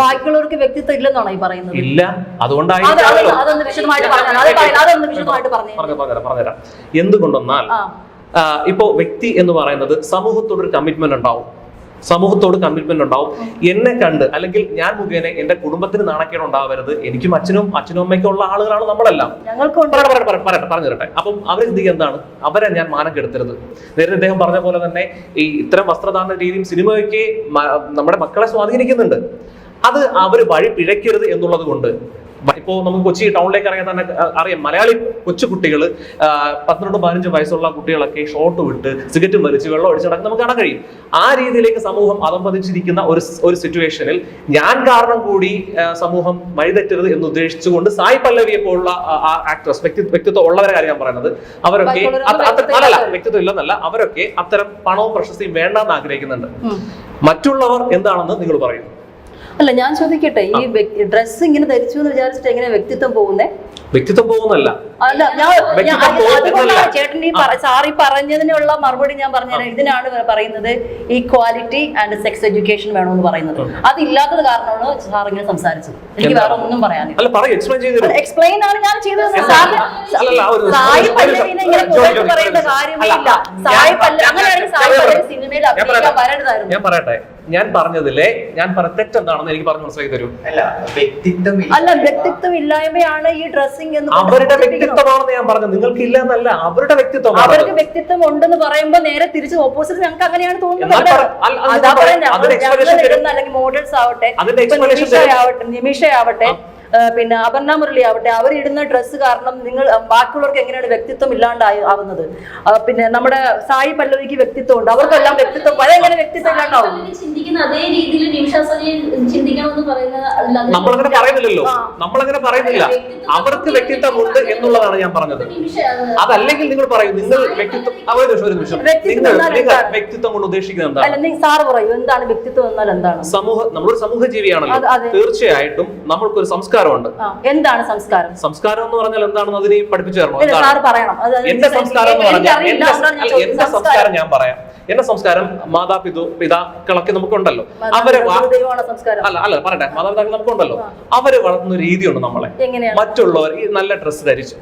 ബാക്കിയുള്ളവർക്ക് വ്യക്തിത്വം ഇല്ലെന്നാണോ ഈ പറയുന്നത്? ഇല്ല. അതുകൊണ്ടാണ് അതുകൊണ്ടായിരിക്കും പറഞ്ഞുതരാം എന്തുകൊണ്ടെന്നാൽ ഇപ്പോ വ്യക്തി എന്ന് പറയുന്നത് സമൂഹത്തോട് ഒരു കമ്മിറ്റ്മെന്റ് ഉണ്ടാവും. സമൂഹത്തോട് കമ്മിറ്റ്മെന്റ് ഉണ്ടാവും. എന്നെ കണ്ട് അല്ലെങ്കിൽ ഞാൻ മുഖേന എന്റെ കുടുംബത്തിന് നാണക്കേട് ഉണ്ടാവരുത്. എനിക്കും അച്ഛനും അച്ഛനും അമ്മയ്ക്കും ഉള്ള ആളുകളാണ് നമ്മളെല്ലാം. പറയട്ടെ, പറഞ്ഞു തരട്ടെ അപ്പം അവർ ചിന്തിക്കുക എന്താണ്? അവരെ ഞാൻ മാനം കെടുത്തരുത്. നേരത്തെ അദ്ദേഹം പറഞ്ഞ പോലെ തന്നെ ഈ ഇത്തരം വസ്ത്രധാരണ രീതിയും സിനിമയൊക്കെ നമ്മുടെ മക്കളെ സ്വാധീനിക്കുന്നുണ്ട്. അത് അവർ വഴി പിഴയ്ക്കരുത് എന്നുള്ളത് കൊണ്ട്. ഇപ്പോൾ ഇപ്പോ നമുക്ക് കൊച്ചി ടൗണിലേക്ക് ഇറങ്ങിയാൽ തന്നെ അറിയാം മലയാളി കൊച്ചു കുട്ടികൾ പന്ത്രണ്ട് പതിനഞ്ച് വയസ്സുള്ള കുട്ടികളൊക്കെ ഷോട്ട് വിട്ട് സിഗരറ്റ് വലിച്ച് വെള്ളം ഒഴിച്ച് നടക്കുന്ന നമുക്ക് കാണാൻ കഴിയും. ആ രീതിയിലേക്ക് സമൂഹം അതംപതിച്ചിരിക്കുന്ന ഒരു ഒരു സിറ്റുവേഷനിൽ ഞാൻ കാരണം കൂടി സമൂഹം വഴിതെറ്റരുത് എന്ന് ഉദ്ദേശിച്ചുകൊണ്ട് സായി പല്ലവിയെ പോലുള്ള ആ ആക്ട്രസ് വ്യക്തി വ്യക്തിത്വം ഉള്ളവരെ കാര്യം ഞാൻ പറയുന്നത് അവരൊക്കെ അല്ല വ്യക്തിത്വം ഇല്ലെന്നല്ല അവരൊക്കെ അത്തരം പണവും പ്രശസ്തിയും വേണ്ടെന്ന് ആഗ്രഹിക്കുന്നുണ്ട്. മറ്റുള്ളവർ എന്താണെന്ന് നിങ്ങൾ പറയും. അല്ല ഞാൻ ചോദിക്കട്ടെ ഈ ഡ്രസ് ഇങ്ങനെ ധരിച്ചു എന്ന് വിചാരിച്ചിട്ട് എങ്ങനെ വ്യക്തിത്വം പോകുന്നേ? വ്യക്തിത്വം പോകുന്നല്ല അല്ല ഞാൻ ഞാൻ- ചേട്ടൻ ഈ സാറി പറഞ്ഞതിനുള്ള മറുപടി ഞാൻ പറഞ്ഞുതരാം. ഇതിനാണ് പറയുന്നത് ഈ ക്വാളിറ്റി ആൻഡ് സെക്സ് എഡ്യൂക്കേഷൻ വേണമെന്ന് പറയുന്നത് അതില്ലാത്തത് കാരണമാണ് സാർ ഇങ്ങനെ സംസാരിച്ചത്. എനിക്ക് വേറെ ഒന്നും പറയാനില്ല. എക്സ്പ്ലെയിൻ ആണ് ഞാൻ ചെയ്തത്. സായി പല്ലവിനെ ഇങ്ങനെ ജോലി, പുകഴ്ത്തി ജോലി, പറയേണ്ട ജോലി. കാര്യമേ അല്ല, ഇല്ല. ഞാൻ- സായി പല്ലവി ഞാൻ- അങ്ങനെയാണെങ്കിൽ സായി പല്ലവി സിനിമയിൽ അഭിനയിക്കാൻ പറയട്ടെ. ഞാൻ പറഞ്ഞതല്ലേ ഞാൻ പറഞ്ഞതിലെ ഞാൻ പറഞ്ഞ തെറ്റെന്താണെന്ന് എനിക്ക് പറഞ്ഞു മനസ്സിലാക്കി തരൂ. അല്ല വ്യക്തിത്വം ഇല്ലായ്മയാണ് ഈ ഡ്രസ്സിംഗ് എന്ന് അവരുടെ വ്യക്തിത്വമാണെന്ന് ഞാൻ പറഞ്ഞു നിങ്ങൾക്ക് ഇല്ല എന്നല്ല അവരുടെ വ്യക്തിത്വം അവർക്ക് വ്യക്തിത്വം ഉണ്ടെന്ന് പറയുമ്പോൾ നേരെ തിരിച്ച് ഓപ്പോസിറ്റ് ഞങ്ങൾക്ക് അങ്ങനെയാണ് തോന്നുന്നത്. അല്ലെങ്കിൽ മോഡൽസ് ആവട്ടെ നിമിഷ ആവട്ടെ നിമിഷ ആവട്ടെ ആ, പിന്നെ അപർണ മുരളി ആവട്ടെ അവരിടുന്ന ഡ്രസ്സ് കാരണം നിങ്ങൾ ബാക്കിയുള്ളവർക്ക് എങ്ങനെയാണ് വ്യക്തിത്വം ഇല്ലാണ്ടായി ആവുന്നത്? പിന്നെ നമ്മുടെ സായി പല്ലവിക്ക് വ്യക്തിത്വം ഉണ്ട് അവർക്കെല്ലാം വ്യക്തിത്വം അതെങ്ങനെ വ്യക്തിത്വം ഇല്ലാണ്ടാവും? പല്ലവി ചിന്തിക്കുന്ന അതേ രീതിയിൽ നിമിഷ ചിന്തിക്കണമെന്ന് പറയുന്നത് അതിൽ നമ്മളങ്ങനെ പറയുന്നില്ലല്ലോ. നമ്മളങ്ങനെ പറയുന്നില്ല. അവർക്ക് വ്യക്തിത്വം ഉണ്ട് എന്നുള്ളതാണ് ഞാൻ പറഞ്ഞത്. അതല്ലെങ്കിൽ നിങ്ങൾ പറയും നിങ്ങൾ വ്യക്തിത്വം ആ, ഒരു നിമിഷം ഒരു നിമിഷം. വ്യക്തിത്വം നിങ്ങൾ നിങ്ങൾ വ്യക്തിത്വം കൊണ്ട് ഉദ്ദേശിക്കുന്നത് എന്താണ്? അല്ല നീ സാറ് പറയൂ എന്താണ് വ്യക്തിത്വം എന്നാൽ എന്താണ്? സമൂഹ നമ്മളൊരു സമൂഹ ജീവിയാണല്ലോ തീർച്ചയായിട്ടും നമ്മൾക്ക് ഒരു നമ്മൾക്കൊരു സംസ്കാരമുണ്ട്. എന്താണ് സംസ്കാരം? സംസ്കാരം എന്ന് പറഞ്ഞാൽ എന്താണെന്ന് അതിന് പഠിപ്പിച്ചു തരണോ? എന്റെ സംസ്കാരം എന്ന് പറഞ്ഞാൽ. എന്റെ സംസ്കാരം. ഞാൻ പറയാം. എന്റെ സംസ്കാരം മാതാപിതു പിതാക്കളൊക്കെ നമുക്കുണ്ടല്ലോ. അവരെ അല്ല അല്ല പറയട്ടെ. മാതാപിതാക്കൾ നമുക്കുണ്ടല്ലോ. അവർ വളർത്തുന്ന രീതിയുണ്ട് നമ്മളെ. മറ്റുള്ളവർ ഈ നല്ല ഡ്രസ്സ് ധരിച്ചു.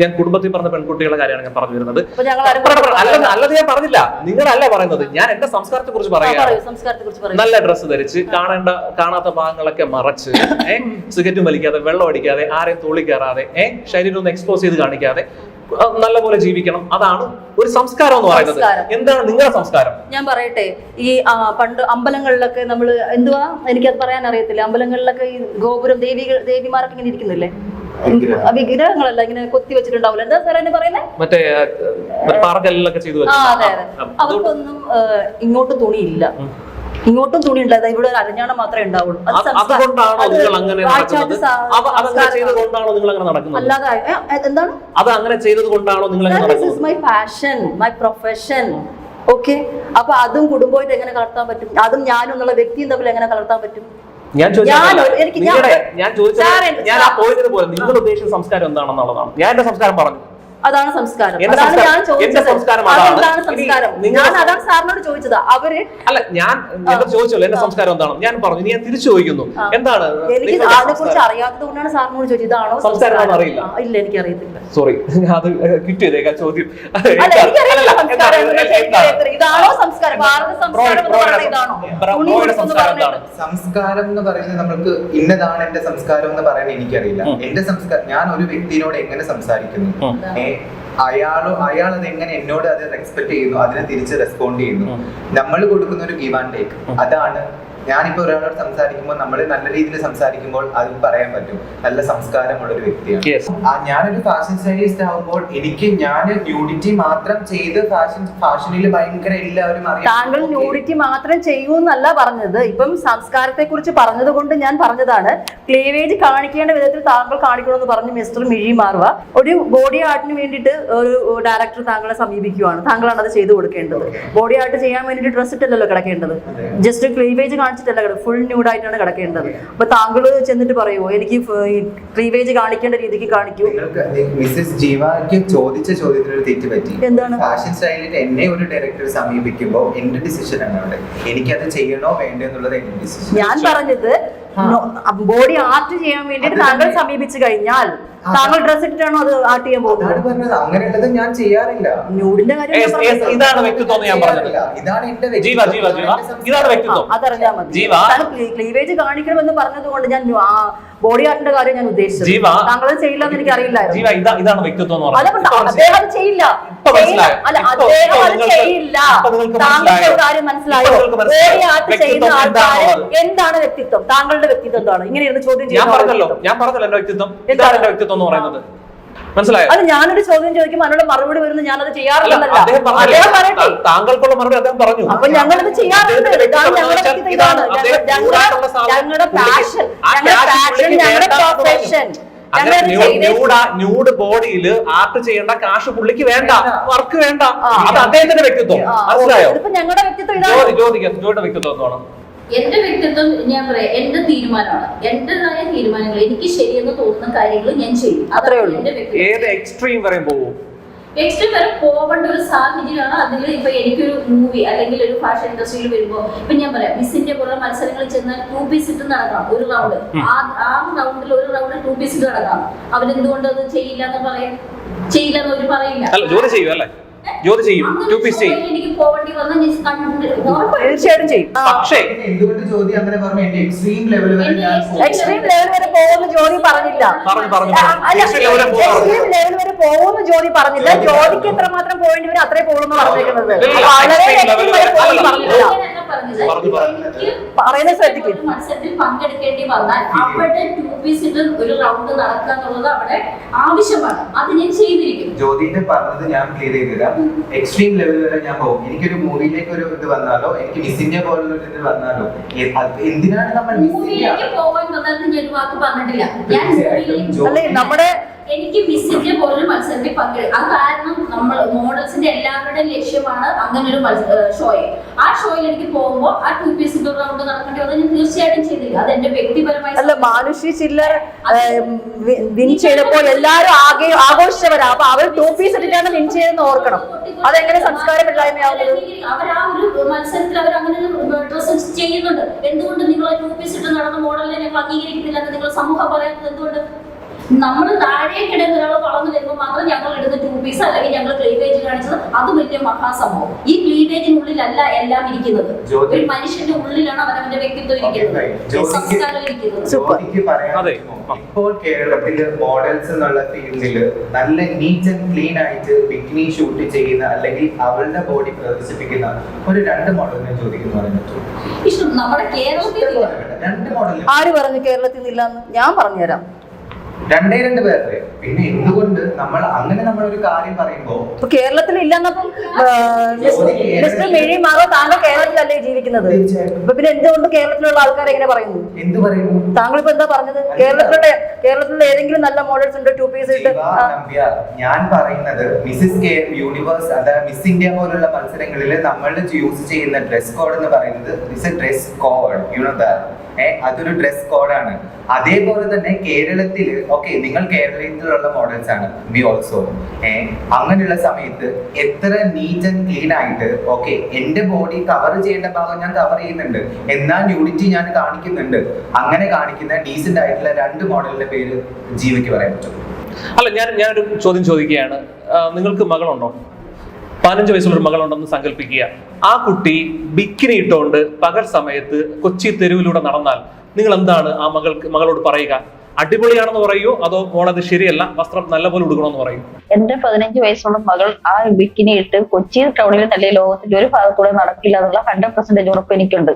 ഞാൻ കുടുംബത്തിൽ പറഞ്ഞ പെൺകുട്ടികളുടെ കാര്യമാണ് ഞാൻ പറഞ്ഞു വരുന്നത്. അല്ലത് ഞാൻ പറഞ്ഞില്ല. നിങ്ങളല്ല പറയുന്നത്. ഞാൻ എന്റെ സംസ്കാരത്തെ കുറിച്ച് പറയാം. നല്ല ഡ്രസ്സ് ധരിച്ച് കാണേണ്ട കാണാത്ത ഭാഗങ്ങളൊക്കെ മറച്ച് ഏഹ് സിഗരറ്റും വലിക്കാതെ വെള്ളം അടിക്കാതെ ആരെയും തുള്ളി കയറാതെ ഏഹ് ശരീരം ഒന്ന് എക്സ്പോസ് ചെയ്ത് കാണിക്കാതെ ആ, നല്ലപോലെ ജീവിക്കണം. അതാണ് ഒരു സംസ്കാരം എന്ന് പറയുന്നത്. എന്താണ് നിങ്ങളുടെ സംസ്കാരം? ഞാൻ പറയട്ടെ ഈ പണ്ട് അമ്പലങ്ങളിലൊക്കെ നമ്മൾ എന്തുവാ? എനിക്കത് പറയാൻ അറിയത്തില്ല അമ്പലങ്ങളിലൊക്കെ ഈ ഗോപുരം ദേവി ദേവിമാരൊക്കെ ഇങ്ങനെ ഇരിക്കുന്നില്ലേ? ആ, വിഗ്രഹങ്ങളല്ല ഇങ്ങനെ കൊത്തി വെച്ചിട്ടുണ്ടാവില്ല? എന്താ സാറേ പറയുന്നത് മറ്റേ ആ, മറ്റേ ചെയ്തു അവർക്കൊന്നും ഇങ്ങോട്ട് തുണിയില്ല. ഇങ്ങോട്ടും തുണി ഉണ്ടായത് ഇവിടെ ഒരു അരഞ്ഞാണം മാത്രമേ ഉണ്ടാവുള്ളൂ. അതുകൊണ്ടാണോ നിങ്ങൾ അങ്ങനെ നിങ്ങൾ അങ്ങനെ നടക്കുന്നത്? അല്ലാതെ എന്താണ്? അത് അങ്ങനെ ചെയ്തത് കൊണ്ടാണോ നിങ്ങൾ അങ്ങനെ ദിസ് ഇസ് നടക്കുന്നത്? My passion my profession okay അപ്പൊ അതും കുടുംബമായിട്ട് എങ്ങനെ കളർത്താൻ പറ്റും? അതും ഞാനും എന്നുള്ള വ്യക്തിയും തമ്മിൽ എങ്ങനെ കളർത്താൻ പറ്റും? ഞാൻ ചോദിച്ചത് ഞാൻ ഞാൻ- ഞാൻ ചോദിച്ചത് ഞാൻ ആ സാർ- പോയിന്റിന് പോലെ നിങ്ങൾ ഉദ്ദേശിച്ച സംസ്കാരം എന്താണെന്നുള്ളതാണ്. ഞാൻ എന്റെ സംസ്കാരം പറഞ്ഞു. അതാണ് സംസ്കാരം. അതാണ് ഞാൻ ചോദിച്ചത്. ഞാൻ അതാണ് സാറിനോട് ചോദിച്ചത്. അവർ അല്ല ഞാൻ ചോദിച്ചോളൂ ചോദിച്ചല്ലോ എന്റെ സംസ്കാരം എന്താണ് ഞാൻ പറഞ്ഞു ഞാൻ തിരിച്ചു ചോദിക്കുന്നു. എന്താണ്? എനിക്ക് അതിനെ കുറിച്ച് അറിയാത്തത് കൊണ്ടാണ് സാറിനോട് ചോദിച്ചത്. ഇതാണോ സംസ്കാരം അറിയില്ല. ഇല്ല എനിക്ക് അറിയത്തില്ല. സോറി അത് കിറ്റ് ചെയ്തേക്കാം ചോദ്യം. ഇതാണോ സംസ്കാരം? ഭാരത സംസ്കാരം പറയുന്നത് ഇതാണോ? സംസ്കാരം പറയുന്നത് എന്ന് പറയുന്നത് നമ്മൾക്ക് ഇന്നതാണ് എന്റെ സംസ്കാരം എന്ന് പറയാൻ എനിക്കറിയില്ല. എന്റെ സംസ്കാരം ഞാൻ ഒരു വ്യക്തിയോട് എങ്ങനെ സംസാരിക്കുന്നു? അയാളോ അയാൾ അത് എങ്ങനെ എന്നോട് അത് റെസ്പെക്ട് ചെയ്യുന്നു അതിനെ തിരിച്ച് റെസ്പോണ്ട് ചെയ്യുന്നു. നമ്മൾ കൊടുക്കുന്ന ഒരു ഗീവ് ആൻഡ് ടേക്ക് അതാണ് ഞാനിപ്പോ ഒരാളോട് സംസാരിക്കുമ്പോൾ നമ്മൾ നല്ല രീതിയിൽ സംസാരിക്കുമ്പോൾ അത് പറയാൻ പറ്റും. നല്ല സംസ്കാരമുള്ള ഒരു വ്യക്തിയാണ്. ഞാനൊരു ഫാഷൻ സ്റ്റൈലിസ്റ്റ് ആവുമ്പോൾ എനിക്ക് ഞാൻ ന്യൂഡിറ്റി മാത്രം ചെയ്ത് ഫാഷൻ ഫാഷനിൽ ഭയങ്കര എല്ലാവരും അറിയാം. താങ്കൾ ന്യൂഡിറ്റി മാത്രം ചെയ്യൂ എന്നല്ല പറഞ്ഞത്. ഇപ്പം സംസ്കാരത്തെ കുറിച്ച് പറഞ്ഞത് കൊണ്ട് ഞാൻ പറഞ്ഞതാണ്. ക്ലീവേജ് കാണിക്കേണ്ട വിധത്തിൽ താങ്കൾ കാണിക്കണമെന്ന് പറഞ്ഞ് മിസ്റ്റർ മിഴി മാറുക ഒരു ബോഡി ആർട്ടിന് വേണ്ടിയിട്ട് ഒരു ഡയറക്ടർ താങ്കളെ സമീപിക്കുകയാണ് താങ്കളാണ് അത് ചെയ്തു കൊടുക്കേണ്ടത്. ബോഡി ആർട്ട് ചെയ്യാൻ വേണ്ടിയിട്ട് ഡ്രസ് ഇട്ടല്ലോ കിടക്കേണ്ടത്. ജസ്റ്റ് ക്ലീവേജ് കാണിച്ചിട്ടല്ല കിടക്കും ഫുൾ ന്യൂഡായിട്ടാണ് കിടക്കേണ്ടത്. അപ്പൊ താങ്കൾ ചെന്നിട്ട് പറയുമോ എനിക്ക് ക്ലീവേജ് കാണിക്കേണ്ട രീതിക്ക് കാണിക്കൂ. മിസ്സസ് ജീവയ്ക്ക് ചോദിച്ച ചോദ്യത്തിന് ഒരു തെറ്റ് പറ്റി. എന്താണ്? ഫാഷൻ സ്റ്റൈലിൽ എന്നെ ഒരു ഡയറക്ടർ സമീപിക്കുമ്പോൾ എന്റെ ഡിസിഷൻ ആണ് അവിടെ എനിക്കത് ചെയ്യണോ വേണ്ടോ എന്നുള്ളത് എന്റെ ഡിസിഷൻ ഞാൻ പറഞ്ഞത് ബോഡി ആർട്ട് ചെയ്യാൻ വേണ്ടിയിട്ട് താങ്കൾ സമീപിച്ചു കഴിഞ്ഞാൽ താങ്കൾ ഡ്രസ് ഇട്ടിട്ടാണോ അത് ആർട്ട് ചെയ്യാൻ പോകുന്നത് പറഞ്ഞത് അങ്ങനെയുള്ളത് ഞാൻ ചെയ്യാറില്ല ന്യൂഡിന്റെ കാര്യം. ഇതാണ് വ്യക്തിത്വം ഞാൻ പറഞ്ഞത് ഇതാണ് എന്റെ ജീവ വ്യക്തിത്വം. ജീവ ജീവ എന്റെ സംസ്കാരം. ഇതാണ് വ്യക്തിത്വം അതറിഞ്ഞാൽ മതി ജീവ. ക്ലീവേജ് കാണിക്കണമെന്ന് പറഞ്ഞത് കൊണ്ട് ഞാൻ ബോഡി ആർട്ടിന്റെ കാര്യം ഞാൻ ഉദ്ദേശിച്ചത്. ജീവ. താങ്കൾ അത് ചെയ്യില്ല എന്ന് എനിക്ക് അറിയില്ലായിരുന്നു ഇതാണ് വ്യക്തിത്വം അദ്ദേഹം അത് ചെയ്യില്ല? അല്ല അദ്ദേഹം അത് ചെയ്യില്ല. താങ്കളുടെ കാര്യം മനസ്സിലായോ? ബോഡി ആർട്ട് ചെയ്യുന്ന ആൾക്കാര് എന്താണ് വ്യക്തിത്വം? താങ്കളുടെ വ്യക്തിത്വം എന്താണ്? ഇങ്ങനെ ഇരുന്ന് ചോദ്യം ഞാൻ പറഞ്ഞല്ലോ. ഞാൻ പറഞ്ഞല്ലോ എന്റെ വ്യക്തിത്വം. എന്താണ്? വ്യക്തിത്വം എന്ന് പറയുന്നത്. മനസ്സിലായോ? അത് ഞാനൊരു ചോദ്യം ചോദിക്കുമ്പോൾ അതിനുള്ള മറുപടി വരുന്ന ഞാൻ അത് ചെയ്യാറില്ല താങ്കൾക്കുള്ള മറുപടി അദ്ദേഹം പറഞ്ഞു. അപ്പൊ ചെയ്യാറുണ്ട്. അദ്ദേഹത്തിന്റെ ഇതാണ്. വ്യക്തിത്വം ഞങ്ങളുടെ പാഷൻ ഞങ്ങളുടെ. പ്രൊഫഷൻ ന്യൂഡ ബോഡിയിൽ ആർട്ട് ചെയ്യേണ്ട കാശ് പുള്ളിക്ക് വേണ്ട. വർക്ക് വേണ്ട. അത് അദ്ദേഹത്തിന്റെ വ്യക്തിത്വം. മനസ്സിലായോ? ഞങ്ങളുടെ വ്യക്തിത്വം ചോദിക്കാം ജോലിയുടെ വ്യക്തിത്വം എന്താണ്? എന്റെ വ്യക്തിത്വം ഞാൻ പറയാം എന്റെ തീരുമാനമാണ്. എന്റേതായ തീരുമാനങ്ങൾ എനിക്ക് ശരിയെന്ന് തോന്നുന്ന കാര്യങ്ങൾ ഞാൻ ചെയ്യും. അത്രേ ഉള്ളൂ. എന്റെ വ്യക്തിത്വം. ഏത് എക്സ്ട്രീം വരെ പോകും എക്സ്ട്രീം വരെ പോകേണ്ട ഒരു സാഹചര്യമാണ് അതിൽ ഇപ്പൊ എനിക്കൊരു മൂവി അല്ലെങ്കിൽ ഒരു ഫാഷൻ ഇൻഡസ്ട്രിയിൽ വരുമ്പോ ഇപ്പൊ ഞാൻ പറയാം മിസ്സിന്റെ പോലുള്ള മത്സരങ്ങളിൽ ചെന്നാൽ ടു പീസ് ഇട്ട് നടക്കാം ഒരു റൗണ്ട് ആ ആ റൗണ്ടിൽ ഒരു റൗണ്ട് ടു പീസ് ഇട്ട് നടക്കാം. അവരെന്തുകൊണ്ട് അത് ചെയ്യില്ല എന്ന് പറയും ചെയ്യില്ല എന്ന് അവർ പറയില്ല. അല്ല ജോലി ചെയ്യും അല്ലേ ജോലി ചെയ്യും. ടു പീസ് ചെയ്യും തീർച്ചയായിട്ടും ചെയ്യും. പക്ഷേ എക്സ്ട്രീം ലെവൽ വരെ പോകുന്ന ജോലി പറഞ്ഞില്ല. പറഞ്ഞു പറഞ്ഞു ആ, അല്ല എക്സ്ട്രീം ലെവൽ വരെ പോകുന്ന ജോലി പറഞ്ഞില്ല. ജോലിക്ക് എത്രമാത്രം പോകേണ്ടി വരും അത്രേ പോകുന്നു പറഞ്ഞിരിക്കുന്നത് വളരെ. പറഞ്ഞില്ല. പറഞ്ഞു. ശ്രദ്ധിക്കും. മത്സരത്തിൽ പങ്കെടുക്കേണ്ടി വന്നാൽ അവിടെ ടു പീസ് ഒരു റൗണ്ട് നടക്കുക എന്നുള്ളത് അവിടെ ആവശ്യമാണ്. അത് ഞാൻ ചെയ്തിരിക്കും ജ്യോതിന്റെ പറഞ്ഞത് ഞാൻ ക്ലിയർ ചെയ്ത് തരാം. എക്സ്ട്രീം ലെവൽ വരെ ഞാൻ പോകും. എനിക്കൊരു മൂവിയിലേക്ക് ഒരു ഇത് വന്നാലോ എനിക്ക് മിസ്സിന്റെ ഇന്ത്യ പോലുള്ള ഒരു ഇത് വന്നാലോ എന്തിനാണ് നമ്മൾ മൂവിയിലേക്ക് പോകാൻ വന്നാൽ ഞാൻ ഒരു വാക്ക് പറഞ്ഞിട്ടില്ല. ഞാൻ അല്ലേ നമ്മുടെ എനിക്ക് മിസ് ഇന്ത്യ പോലൊരു മത്സരത്തിൽ പങ്കെടുക്കും അത് കാരണം നമ്മൾ മോഡൽസിന്റെ എല്ലാവരുടെയും ലക്ഷ്യമാണ് അങ്ങനെ ഒരു ഷോയെ ആ ഷോയിൽ എനിക്ക് പോകുമ്പോൾ ആ ടു പീസ് റൗണ്ട് നടക്കേണ്ടി വന്നാൽ ഞാൻ തീർച്ചയായിട്ടും ചെയ്തില്ല. അത് എന്റെ വ്യക്തിപരമായി അല്ല മാനുഷി ചില്ലർ വിൻ ചെയ്തപ്പോൾ എല്ലാവരും ആകെ ആഘോഷിച്ചവരാ. അപ്പൊ അവർ ടു പീസ് ഇട്ടിട്ടാണ് വിൻ ചെയ്തെന്ന് ഓർക്കണം. അതെങ്ങനെ സംസ്കാരമില്ലായ്മയാവുന്നത് അവർ ആ ഒരു മത്സരത്തിൽ അവർ അങ്ങനെ ഒരു ഡ്രസ് ചെയ്യുന്നുണ്ട്. എന്തുകൊണ്ട് നിങ്ങൾ ടു പീസ് ഇട്ട് നടന്ന മോഡലിനെ ഞങ്ങൾ അംഗീകരിക്കുന്നില്ല എന്ന് നിങ്ങൾ സമൂഹം പറയുന്നത് എന്തുകൊണ്ട്? നമ്മൾ താഴേക്കിടെ ഒരാൾ വളർന്നു വരുമ്പോൾ മാത്രം ഞങ്ങൾ എടുത്ത ടൂ പീസ് അല്ലെങ്കിൽ ഞങ്ങൾ ക്ലീവേജ് കാണിച്ചത് അത് വലിയ മഹാസംഭവം. ഈ ക്ലീവേജിനുള്ളിലല്ല എല്ലാം ഇരിക്കുന്നത്. ഒരു മനുഷ്യന്റെ ഉള്ളിലാണ് അവനവന്റെ വ്യക്തിത്വം ഇരിക്കുന്നത്. സംസ്കാരം? ഇപ്പോൾ കേരളത്തിൽ മോഡൽസ് എന്നുള്ള ഫീൽഡിൽ നല്ല നീറ്റ് ആൻഡ് ക്ലീൻ ആയിട്ട് ബിക്കിനി ഷൂട്ട് ചെയ്യുന്ന അല്ലെങ്കിൽ അവളുടെ ബോഡി പ്രദർശിപ്പിക്കുന്ന ഒരു രണ്ട് മോഡലിനെ ചോദിക്കുന്നു പറഞ്ഞു നമ്മുടെ കേരളത്തിൽ രണ്ട് മോഡൽ ആര് പറഞ്ഞു കേരളത്തിൽ നിന്നില്ല ഞാൻ പറഞ്ഞുതരാം. രണ്ടേ രണ്ട് പേരുടെ പിന്നെ എന്തുകൊണ്ട് നമ്മൾ അങ്ങനെ നമ്മൾ ഒരു കാര്യം പറയുമ്പോ കേരളത്തിൽ ഇല്ലെന്നപ്പം മിസ്റ്റർ മിഴി മാറോ താങ്കൾ കേരളത്തിലല്ലേ ജീവിക്കുന്നത്. ഇപ്പൊ പിന്നെ എന്തുകൊണ്ട് കേരളത്തിലുള്ള ആൾക്കാർ എങ്ങനെ പറയുന്നു? എന്ത് പറയുന്നു? താങ്കൾ ഇപ്പൊ എന്താ പറഞ്ഞത്? കേരളത്തിലെ കേരളത്തിലുള്ള ഏതെങ്കിലും നല്ല മോഡൽസ് ഉണ്ട്? ടു പീസ് ഇട്ട് ഞാൻ പറയുന്നത് മിസ്സിസ് കെ യൂണിവേഴ്സ് അതായത് മിസ് ഇന്ത്യ പോലുള്ള മത്സരങ്ങളിൽ നമ്മൾ യൂസ് ചെയ്യുന്ന ഡ്രസ് കോഡ് എന്ന് പറയുന്നത് a dress code you know അതൊരു ഡ്രസ് കോഡാണ് അതേപോലെ തന്നെ കേരളത്തിൽ ഓക്കെ നിങ്ങൾ കേരളത്തിലുള്ള മോഡൽസ് ആണ്. വി ഓൾസോ ഏ അങ്ങനെയുള്ള സമയത്ത് എത്ര നീറ്റ് ആൻഡ് ക്ലീൻ ആയിട്ട് ഓക്കെ എന്റെ ബോഡി കവർ ചെയ്യേണ്ട ഭാഗം ഞാൻ കവർ ചെയ്യുന്നുണ്ട്. എന്നാൽ ന്യൂഡിറ്റി ഞാൻ കാണിക്കുന്നുണ്ട്. അങ്ങനെ കാണിക്കുന്ന ഡീസെന്റ് ആയിട്ടുള്ള രണ്ട് മോഡലിന്റെ പേര് ജീവിക്ക് പറയാൻ പറ്റും. അല്ല ഞാൻ ഞാനൊരു ചോദ്യം ചോദിക്കുകയാണ്. നിങ്ങൾക്ക് മകളുണ്ടോ? പതിനഞ്ച് വയസ്സുള്ള ഒരു മകളുണ്ടെന്ന് സങ്കല്പിക്കുക. ആ കുട്ടി ബിക്കിനി ഇട്ടുകൊണ്ട് പകൽ സമയത്ത് കൊച്ചി തെരുവിലൂടെ നടന്നാൽ നിങ്ങൾ എന്താണ് ആ മകൾക്ക് മകളോട് പറയുക? അടിപൊളിയാണെന്ന് പറയൂ അതോ മോളത് ശരിയല്ല വസ്ത്രം നല്ലപോലെ ഉടുക്കണമെന്ന് പറയും? എന്റെ പതിനഞ്ച് വയസ്സുള്ള മകൾ ആ ബിക്കിനി ഇട്ട് കൊച്ചി ടൗണിൽ തന്നെ ലോകത്തിന്റെ ഒരു ഭാഗത്തൂടെ നടക്കില്ല എന്നുള്ള ഹൺഡ്രഡ് പെർസെന്റേജ് ഉറപ്പ് എനിക്കുണ്ട്.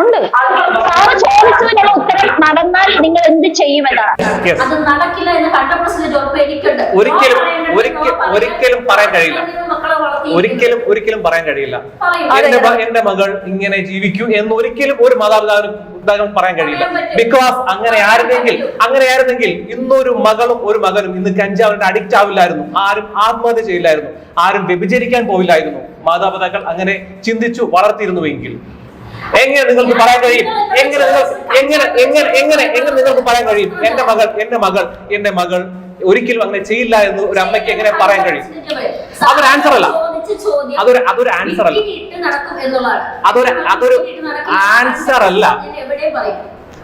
ഉണ്ട്. സാറ് ചോദിച്ചതിനുള്ള ഉത്തരം നടന്നാൽ നിങ്ങൾ എന്ത് ചെയ്യുമെന്നാണ്. അത് നടക്കില്ല എന്ന് ഹൺഡ്രഡ് പെർസെന്റ് ഉറപ്പ് എനിക്കുണ്ട്. ഒരിക്കലും- പറയാൻ ഒരിക്കലും പറയാൻ കഴിയില്ല. ഒരിക്കലും ഒരിക്കലും പറയാൻ കഴിയില്ല. എന്റെ എന്റെ മകൾ ഇങ്ങനെ ജീവിക്കൂ എന്ന് ഒരിക്കലും ഒരു മാതാപിതാവിനും പിതാവിനും പറയാൻ കഴിയില്ല. ബിക്കോസ് അങ്ങനെ ആയിരുന്നെങ്കിൽ അങ്ങനെ ആയിരുന്നെങ്കിൽ ഇന്നൊരു മകളും ഒരു മകനും ഇന്ന് കഞ്ചാവിന്റെ അഡിക്റ്റ് ആവില്ലായിരുന്നു. ആരും ആത്മഹത്യ ചെയ്യില്ലായിരുന്നു. ആരും വ്യഭിചരിക്കാൻ പോയില്ലായിരുന്നു മാതാപിതാക്കൾ അങ്ങനെ ചിന്തിച്ചു വളർത്തിയിരുന്നുവെങ്കിൽ. എങ്ങനെ നിങ്ങൾക്ക് പറയാൻ കഴിയും? എങ്ങനെ നിങ്ങൾ എങ്ങനെ എങ്ങനെ എങ്ങനെ എങ്ങനെ നിങ്ങൾക്ക് പറയാൻ കഴിയും? എന്റെ മകൾ എന്റെ മകൾ എന്റെ മകൾ ഒരിക്കലും അങ്ങനെ ചെയ്യില്ല എന്ന് ഒരു അമ്മയ്ക്ക് എങ്ങനെ പറയാൻ കഴിയും? അതൊരു ആൻസർ അല്ല. അതൊരു അതൊരു ആൻസർ അല്ല. അതൊരു- അതൊരു answer അല്ല.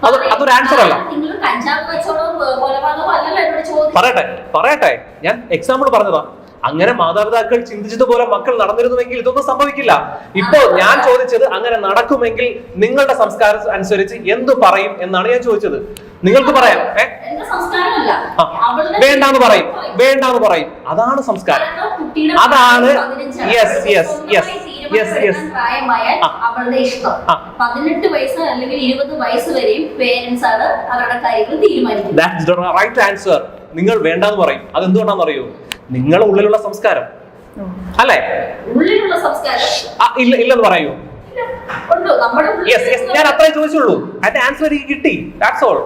അത് അതൊരു ആൻസർ അല്ല. പറയട്ടെ പറയട്ടെ. ഞാൻ എക്സാമ്പിൾ പറഞ്ഞതാ. അങ്ങനെ മാതാപിതാക്കൾ ചിന്തിച്ചതുപോലെ മക്കൾ നടന്നിരുന്നുവെങ്കിൽ ഇതൊന്നും സംഭവിക്കില്ല. ഇപ്പോ ഞാൻ ചോദിച്ചത് അങ്ങനെ നടക്കുമെങ്കിൽ നിങ്ങളുടെ സംസ്കാരം അനുസരിച്ച് എന്തു പറയും എന്നാണ് ഞാൻ ചോദിച്ചത്. നിങ്ങൾക്ക് പറയാം. ഏ? വേണ്ടാന്ന് പറയും. വേണ്ടാന്ന് പറയും. അതാണ് സംസ്കാരം. അതാണ് yes yes yes yes yes. അവളുടെ ഇഷ്ടം. പതിനെട്ട് വയസ്സ് അല്ലെങ്കിൽ ഇരുപത് വയസ്സ് വരെയും പേരൻസ് ആണ് അവരുടെ കാര്യങ്ങൾ തീരുമാനിക്കുന്നത്. നിങ്ങൾ വേണ്ടാന്ന് പറയും. അതെന്തുകൊണ്ടാണെന്ന് അറിയോ നിങ്ങളുടെ ഉള്ളിലുള്ള സംസ്കാരം. അല്ലേ? ഉള്ളിലുള്ള സംസ്കാരം? ആ, ഇല്ല ഇല്ലെന്ന് പറയൂ. ഇല്ല. ഉണ്ടോ? നമ്മുടെ യെസ് യെസ് ഞാൻ അത്രേ ചോദിച്ചുള്ളൂ. അതിന്റെ ആൻസർ എനിക്ക് കിട്ടി. ദാറ്റ്സ് ഓൾ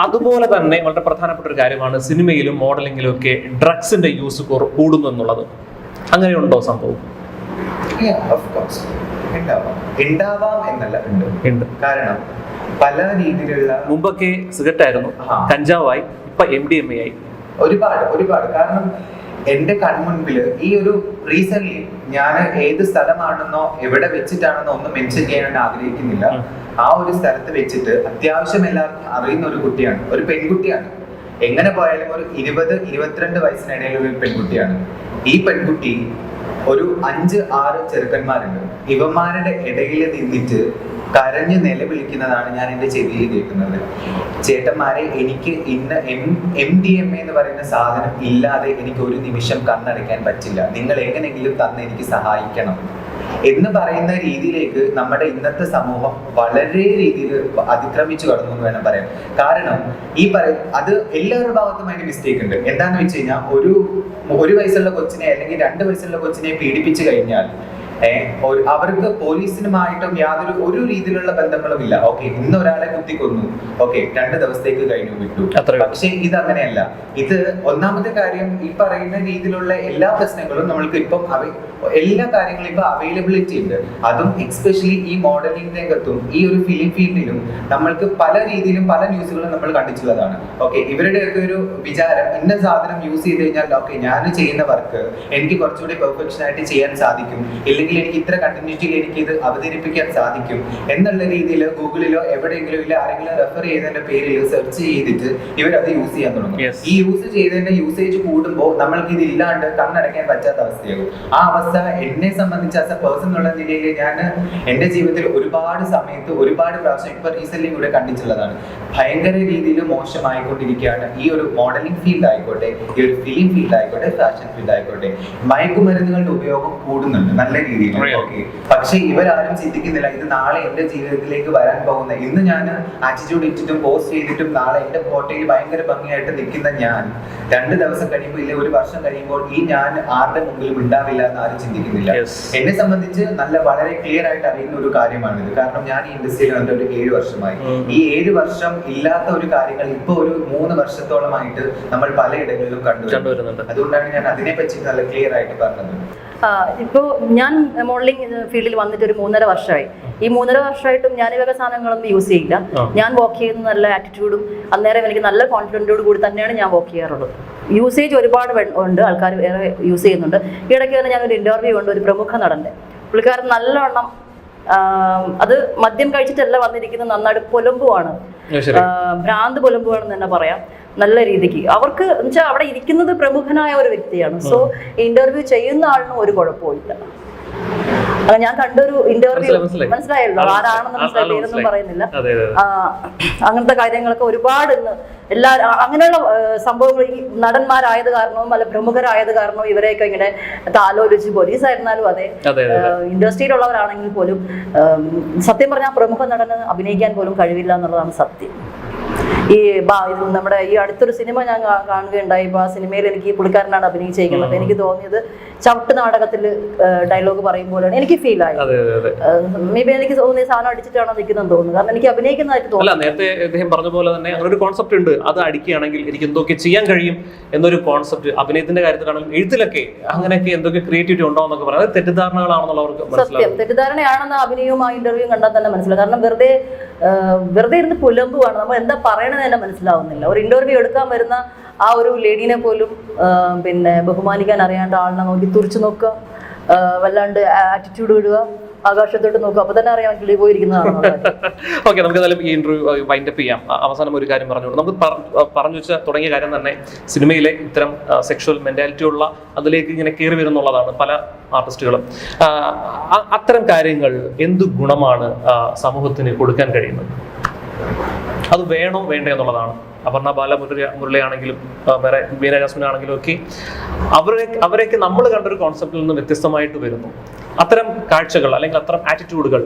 അതുപോലെ തന്നെ വളരെ പ്രധാനപ്പെട്ട ഒരു കാര്യമാണ് സിനിമയിലും മോഡലിംഗിലും ഒക്കെ ഡ്രഗ്സിന്റെ യൂസ് കൂടുന്നു എന്നുള്ളത്. അങ്ങനെയുണ്ടോ സംഭവം? Yeah, of course. ഉണ്ടാവാം. ഉണ്ടാവാം എന്നല്ല ഉണ്ട്. ഉണ്ട്. കാരണം പല രീതിയിലുള്ള മുമ്പൊക്കെ സിഗരറ്റ് ആയിരുന്നു കഞ്ചാവായി. ഇപ്പൊ എം ഡി എം എ ആയി. ഒരുപാട് ഒരുപാട്. കാരണം എന്റെ കൺമുൻപിൽ ഈ ഒരു റീസെന്റ് ഞാൻ ഏത് സ്ഥലമാണെന്നോ എവിടെ വെച്ചിട്ടാണെന്നോ ഒന്നും മെൻഷൻ ചെയ്യാൻ ആഗ്രഹിക്കുന്നില്ല. ആ ഒരു സ്ഥലത്ത് വെച്ചിട്ട് അത്യാവശ്യം എല്ലാവർക്കും അറിയുന്ന ഒരു കുട്ടിയാണ് ഒരു പെൺകുട്ടിയാണ്. എങ്ങനെ പോയാലും ഒരു ഇരുപത് ഇരുപത്തിരണ്ട് വയസ്സിനിടയിലുള്ള ഒരു പെൺകുട്ടിയാണ്. ഈ പെൺകുട്ടി ഒരു അഞ്ച് ആറ് ചെറുക്കന്മാരുണ്ട്. ഇവന്മാരുടെ ഇടയിൽ നിന്നിട്ട് കരഞ്ഞ് നിലവിളിക്കുന്നതാണ് ഞാൻ എന്റെ ചെവിയിൽ കേൾക്കുന്നത്. ചേട്ടന്മാരെ എനിക്ക് ഇന്ന് എം എം ഡി എം എന്ന് പറയുന്ന സാധനം ഇല്ലാതെ എനിക്ക് ഒരു നിമിഷം കണ്ണടയ്ക്കാൻ പറ്റില്ല. നിങ്ങൾ എങ്ങനെയെങ്കിലും തന്ന് എനിക്ക് സഹായിക്കണം. എന്ന് പറയുന്ന രീതിയിലേക്ക് നമ്മുടെ ഇന്നത്തെ സമൂഹം വളരെ രീതിയിൽ അതിക്രമിച്ചു കടന്നു എന്ന് വേണം പറയാം കാരണം ഈ പറ അത് എല്ലാവരുടെ ഭാഗത്തും അതിന് മിസ്റ്റേക്ക് ഉണ്ട്. എന്താന്ന് വെച്ച് കഴിഞ്ഞാൽ ഒരു ഒരു വയസ്സുള്ള കൊച്ചിനെ അല്ലെങ്കിൽ രണ്ട് വയസ്സുള്ള കൊച്ചിനെ പീഡിപ്പിച്ചു കഴിഞ്ഞാൽ അവർക്ക് പോലീസിനുമായിട്ടും യാതൊരു ഒരു രീതിയിലുള്ള ബന്ധങ്ങളും ഇല്ല ഓക്കെ ഇന്ന് ഒരാളെ കുത്തിക്കൊന്നു. ഓക്കെ രണ്ട് ദിവസത്തേക്ക് കഴിഞ്ഞു വിട്ടു. പക്ഷെ ഇത് അങ്ങനെയല്ല ഇത് ഒന്നാമത്തെ കാര്യം ഈ പറയുന്ന രീതിയിലുള്ള എല്ലാ പ്രശ്നങ്ങളും നമ്മൾക്ക് ഇപ്പം എല്ലാ കാര്യങ്ങളും ഇപ്പൊ അവൈലബിലിറ്റി ഉണ്ട്. അതും എക്സ്പെഷ്യലി ഈ മോഡലിംഗ് രംഗത്തും ഈ ഒരു ഫിലിം ഫീൽഡിലും നമ്മൾക്ക് പല രീതിയിലും പല ന്യൂസുകളും നമ്മൾ കണ്ടിട്ടുള്ളതാണ്. ഓക്കെ ഇവരുടെയൊക്കെ ഒരു വിചാരം ഇന്ന സാധനം യൂസ് ചെയ്ത് കഴിഞ്ഞാൽ ഓക്കെ ഞാൻ ചെയ്യുന്ന വർക്ക് എനിക്ക് കുറച്ചുകൂടി പെർഫെക്ഷൻ ആയിട്ട് ചെയ്യാൻ സാധിക്കും. ഇല്ലെങ്കിൽ എനിക്ക് ഇത്ര കണ്ടിന്യൂറ്റിയിൽ എനിക്ക് ഇത് അവതരിപ്പിക്കാൻ സാധിക്കും എന്നുള്ള രീതിയിൽ ഗൂഗിളിലോ എവിടെയെങ്കിലും ഇല്ല ആരെങ്കിലും റെഫർ ചെയ്തതിന്റെ പേരിൽ സെർച്ച് ചെയ്തിട്ട് ഇവരത് യൂസ് ചെയ്യാൻ തുടങ്ങും. ഈ യൂസ് ചെയ്തതിന്റെ യൂസേജ് കൂടുമ്പോൾ നമ്മൾക്ക് ഇത് ഇല്ലാണ്ട് കണ്ണടയ്ക്കാൻ പറ്റാത്ത അവസ്ഥയാകും. ആ അവസ്ഥ എന്നെ സംബന്ധിച്ച് ആസ് എ പേഴ്സൺ എന്നുള്ള നിലയിൽ ഞാൻ എന്റെ ജീവിതത്തിൽ ഒരുപാട് സമയത്ത് ഒരുപാട് പ്രാവശ്യം ഇപ്പൊ റീസെന്റ് കൂടെ കണ്ടിട്ടുള്ളതാണ്. ഭയങ്കര രീതിയിൽ മോശമായിക്കൊണ്ടിരിക്കുകയാണ്. ഈ ഒരു മോഡലിംഗ് ഫീൽഡ് ആയിക്കോട്ടെ ഈ ഒരു ഫിലിം ഫീൽഡ് ആയിക്കോട്ടെ ഫാഷൻ ഫീൽഡ് ആയിക്കോട്ടെ മയക്കുമരുന്നുകളുടെ ഉപയോഗം കൂടുന്നുണ്ട്. നല്ല രീതിയിൽ Really? ഓക്കെ പക്ഷെ ഇവരാരും ചിന്തിക്കുന്നില്ല ഇത് നാളെ എന്റെ ജീവിതത്തിലേക്ക് വരാൻ പോകുന്ന ഇന്ന് ഞാൻ ആറ്റിറ്റ്യൂഡ് ഇട്ടിട്ടും പോസ്റ്റ് ചെയ്തിട്ടും നാളെ എന്റെ ഫോട്ടോയിൽ ഭയങ്കര ഭംഗിയായിട്ട് നിൽക്കുന്ന ഞാൻ. രണ്ട് ദിവസം കഴിയുമ്പോൾ ഇല്ല ഒരു വർഷം കഴിയുമ്പോൾ ഈ ഞാൻ ആരുടെ മുമ്പിലും ഉണ്ടാവില്ല എന്ന് ആരും ചിന്തിക്കുന്നില്ല. എന്നെ സംബന്ധിച്ച് നല്ല വളരെ ക്ലിയർ ആയിട്ട് അറിയുന്ന ഒരു കാര്യമാണിത് കാരണം ഞാൻ ഈ ഇൻഡസ്ട്രിയിൽ വന്നിട്ട് ഒരു ഏഴ് വർഷമായി. ഈ ഏഴ് വർഷം ഇല്ലാത്ത ഒരു കാര്യങ്ങൾ ഇപ്പൊ ഒരു മൂന്ന് വർഷത്തോളമായിട്ട് നമ്മൾ പലയിടങ്ങളിലും കണ്ടു അതുകൊണ്ടാണ് ഞാൻ അതിനെ പറ്റി നല്ല ക്ലിയർ ആയിട്ട് പറഞ്ഞത്. ഇപ്പോൾ ഞാൻ മോഡലിംഗ് ഫീൽഡിൽ വന്നിട്ട് ഒരു മൂന്നര വർഷമായി. ഈ മൂന്നര വർഷമായിട്ടും ഞാൻ ഇവക സാധനങ്ങളൊന്നും യൂസ് ചെയ്യില്ല. ഞാൻ വർക്ക് ചെയ്യുന്ന നല്ല ആറ്റിറ്റ്യൂഡും അന്നേരം എനിക്ക് നല്ല കോൺഫിഡന്റോട് കൂടി തന്നെയാണ് ഞാൻ വർക്ക് ചെയ്യാറുള്ളത്. യൂസേജ് ഒരുപാട് ഉണ്ട് ആൾക്കാർ വേറെ യൂസ് ചെയ്യുന്നുണ്ട്. ഇടയ്ക്ക് തന്നെ ഒരു ഇന്റർവ്യൂ ഉണ്ട് ഒരു പ്രമുഖ നടന്റെ പുള്ളിക്കാരൻ നല്ലവണ്ണം അത് മദ്യം കഴിച്ചിട്ടല്ല വന്നിരിക്കുന്നത്. നന്നായിട്ട് പുലമ്പുവാണ്. ഭ്രാന്ത് പുലമ്പുവാണെന്ന് തന്നെ പറയാം. നല്ല രീതിക്ക്. അവർക്ക് എന്നുവെച്ചാൽ അവിടെ ഇരിക്കുന്നത് പ്രമുഖനായ ഒരു വ്യക്തിയാണ്. സോ ഇന്റർവ്യൂ ചെയ്യുന്ന ആളിനും ഒരു കുഴപ്പമില്ല ഞാൻ കണ്ടൊരു ഇന്റർവ്യൂ മനസ്സിലായി, മനസ്സിലായി. മനസ്സിലായല്ലോ. ആരാണെന്ന് മനസ്സിലായി പേരൊന്നും പറയുന്നില്ല. അങ്ങനത്തെ കാര്യങ്ങളൊക്കെ ഒരുപാട് ഇന്ന് എല്ലാ അങ്ങനെയുള്ള സംഭവങ്ങൾ ഈ നടന്മാരായത് കാരണവും അല്ല പ്രമുഖരായത് കാരണവും ഇവരെയൊക്കെ ഇങ്ങനെ താലോലിച്ച് പോലീസ് ആയിരുന്നാലും അതെ. ഇൻഡസ്ട്രിയിലുള്ളവരാണെങ്കിൽ പോലും സത്യം പറഞ്ഞാൽ പ്രമുഖ നടന് അഭിനയിക്കാൻ പോലും കഴിവില്ല എന്നുള്ളതാണ് സത്യം. ഈ ബാ- ഇത് നമ്മുടെ ഈ അടുത്തൊരു സിനിമ ഞാൻ കാണുകയുണ്ടായി. ഇപ്പൊ ആ സിനിമയിൽ എനിക്ക് ഈ പുള്ളിക്കാരനാണ് അഭിനയിച്ചിരിക്കുന്നത് എനിക്ക് തോന്നിയത് ചവിട്ട് നാടകത്തിൽ ഡയലോഗ് പറയുമ്പോഴാണ് എനിക്ക് ഫീൽ ആയി. മേ ബി എനിക്ക് തോന്നിയ സാധനം അടിച്ചിട്ടാണോ നിൽക്കുന്നതെന്ന് തോന്നുന്നു. കാരണം എനിക്ക് അഭിനയിക്കുന്നതായിട്ട് തോന്നുന്നു. നേരത്തെ അദ്ദേഹം പറഞ്ഞ പോലെ തന്നെ അങ്ങനെ ഒരു കോൺസെപ്റ്റ് ഉണ്ട്. അത് അടിക്കുകയാണെങ്കിൽ എനിക്ക് എന്തൊക്കെ ചെയ്യാൻ കഴിയും എന്നൊരു കോൺസെപ്റ്റ് അഭിനയത്തിന്റെ കാര്യത്തിലാണെങ്കിലും എഴുത്തിലൊക്കെ അങ്ങനെയൊക്കെ എന്തൊക്കെ ക്രിയേറ്റിവിറ്റി ഉണ്ടോ എന്നൊക്കെ പറയാം. അത് തെറ്റിദ്ധാരണകളാണെന്നുള്ളവർക്ക് സത്യം. തെറ്റിദ്ധാരണയാണെന്ന് അഭിനയവും ആ ഇന്റർവ്യൂ കണ്ടാൽ തന്നെ മനസ്സിലാവും. കാരണം വെറുതെ വെറുതെ ഇരുന്ന് പുലമ്പുവാണ്. നമ്മൾ എന്താ പറയണത് തന്നെ മനസ്സിലാവുന്നില്ല. ഒരു ഇന്റർവ്യൂ എടുക്കാൻ വരുന്ന ആ ഒരു ലേഡീനെ പോലും പിന്നെ ബഹുമാനിക്കാൻ അറിയാണ്ട് ആളിനെ നോക്കി തുറിച്ചു നോക്കുക വല്ലാണ്ട് ആറ്റിറ്റ്യൂഡ് വിടുക ആകാശത്തോട്ട് നോക്കുക. അപ്പൊ തന്നെ അറിയാം കിളി പോയിരിക്കുന്നതാണ് ഓക്കെ നമുക്ക് എന്തായാലും ഈ ഇന്റർവ്യൂ വൈൻഡപ്പ് ചെയ്യാം. അവസാനം ഒരു കാര്യം പറഞ്ഞു നമുക്ക് പറഞ്ഞു വെച്ച തുടങ്ങിയ കാര്യം തന്നെ സിനിമയിലെ ഇത്തരം സെക്ഷൽ മെന്റാലിറ്റി ഉള്ള അതിലേക്ക് ഇങ്ങനെ കയറി വരുന്നുള്ളതാണ് പല ആർട്ടിസ്റ്റുകളും അത്തരം കാര്യങ്ങൾ എന്ത് ഗുണമാണ് സമൂഹത്തിന് കൊടുക്കാൻ കഴിയുന്നത്? അത് വേണോ വേണ്ടേ എന്നുള്ളതാണ് അപർണ ബാല മുരളി മുരളിയാണെങ്കിലും വേറെ ജാസ്മിൻ ആണെങ്കിലും ഒക്കെ അവരെ അവരെയൊക്കെ നമ്മൾ കണ്ടൊരു കോൺസെപ്റ്റിൽ നിന്ന് വ്യത്യസ്തമായിട്ട് വരുന്നു. അത്തരം കാഴ്ചകൾ അല്ലെങ്കിൽ അത്തരം ആറ്റിറ്റ്യൂഡുകൾ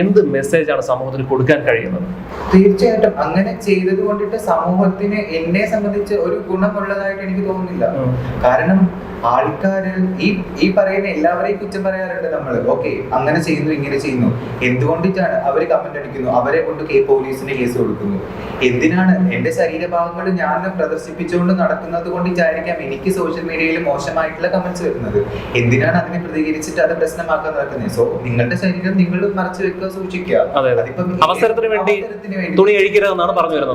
എന്ത് മെസ്സേജ് ആണ് സമൂഹത്തിന് കൊടുക്കാൻ കഴിയുന്നത്? തീർച്ചയായിട്ടും അങ്ങനെ ചെയ്തത് കൊണ്ടിട്ട് സമൂഹത്തിന് എന്നെ സംബന്ധിച്ച് ഒരു ഗുണമുള്ളതായിട്ട് എനിക്ക് തോന്നുന്നില്ല. കാരണം ആൾക്കാര് ഈ ഈ പറയുന്ന എല്ലാവരെയും കുറ്റം പറയാറുണ്ട് നമ്മൾ ഓക്കെ അങ്ങനെ ചെയ്യുന്നു ഇങ്ങനെ ചെയ്യുന്നു. എന്തുകൊണ്ടിട്ടാണ് അവർ കമന്റ് അടിക്കുന്നു? അവരെ കൊണ്ട് കെ പോലീസിന് കേസ് കൊടുക്കുന്നു. എന്തിനാണ്? എന്റെ ശരീരഭാഗങ്ങൾ ഞാൻ പ്രദർശിപ്പിച്ചുകൊണ്ട് നടക്കുന്നത് കൊണ്ടിട്ടായിരിക്കാം എനിക്ക് സോഷ്യൽ മീഡിയയിൽ മോശമായിട്ടുള്ള കമന്റ്സ് വരുന്നത്. എന്തിനാണ് അതിനെ പ്രതികരിച്ചിട്ട് അത് പ്രശ്നമാക്കാൻ നടക്കുന്നത് സോ നിങ്ങളുടെ ശരീരം നിങ്ങൾ മറച്ചു വെക്കുക സൂക്ഷിക്കുക. അതെ, അതെ. അതിപ്പം അവസരത്തിന് വേണ്ടി അവസരത്തിന് വേണ്ടി. തുണി അഴിക്കരുതെന്നാണ് പറഞ്ഞു വരുന്നത്.